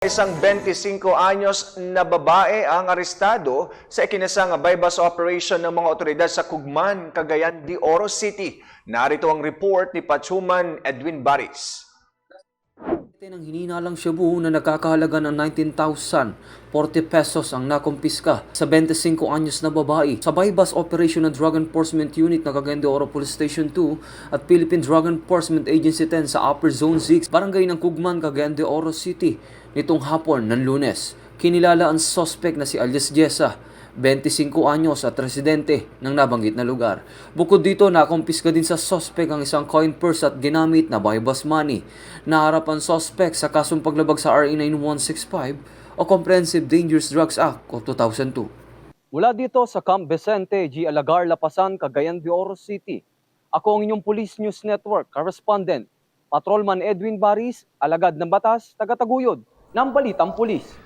Isang 25 anyos na babae ang arestado sa ikinasang bypass operation ng mga otoridad sa Kugman, Cagayan de Oro City. Narito ang report ni Pachuman Edwin Baris. Ng hininalang shabu na nagkakahalaga ng 19,040 pesos ang nakumpiska sa 25 anyos na babae sa bypass operation ng Drug Enforcement Unit ng Cagayan de Oro Police Station 2 at Philippine Drug Enforcement Agency 10 sa Upper Zone 6, Barangay ng Kugman, Cagayan de Oro City nitong hapon ng lunes. Kinilala ang suspect na si alias Jessa 25 anyos at residente ng nabanggit na lugar. Bukod dito, nakumpiska din sa suspect ang isang coin purse at ginamit na bypass money. Naharap ang suspect sa kasong paglabag sa RA 9165 o Comprehensive Dangerous Drugs Act of 2002. Mula dito sa Camp Vicente, G. Alagar, Lapasan, Cagayan de Oro City. Ako ang inyong Police News Network correspondent, Patrolman Edwin Baris, alagad ng batas, taga-taguyod ng Balitang Pulis.